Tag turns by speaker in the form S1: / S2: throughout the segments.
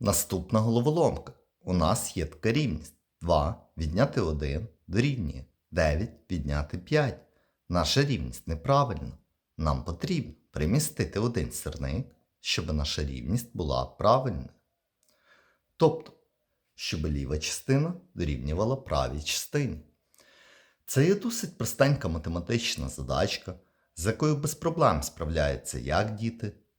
S1: Наступна головоломка. У нас є така рівність. 2 відняти 1 дорівнює 9 відняти 5. Наша рівність неправильна. Нам потрібно примістити один сірник, щоб наша рівність була правильною. Тобто, щоб ліва частина дорівнювала правій частині. Це є досить простенька математична задачка, з якою без проблем справляються як діти,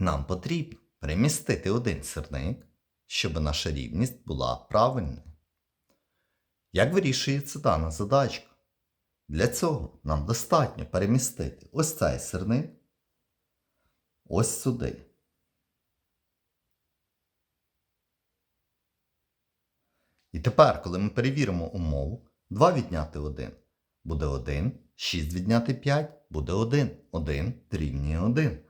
S1: Нам потрібно перемістити один сірник, щоб наша рівність була правильною. Як вирішується дана задачка? Для цього нам достатньо перемістити ось цей сирник ось сюди. І тепер, коли ми перевіримо умову, 2 відняти 1 буде 1, 6 відняти 5 буде 1, 1 дорівнює 1.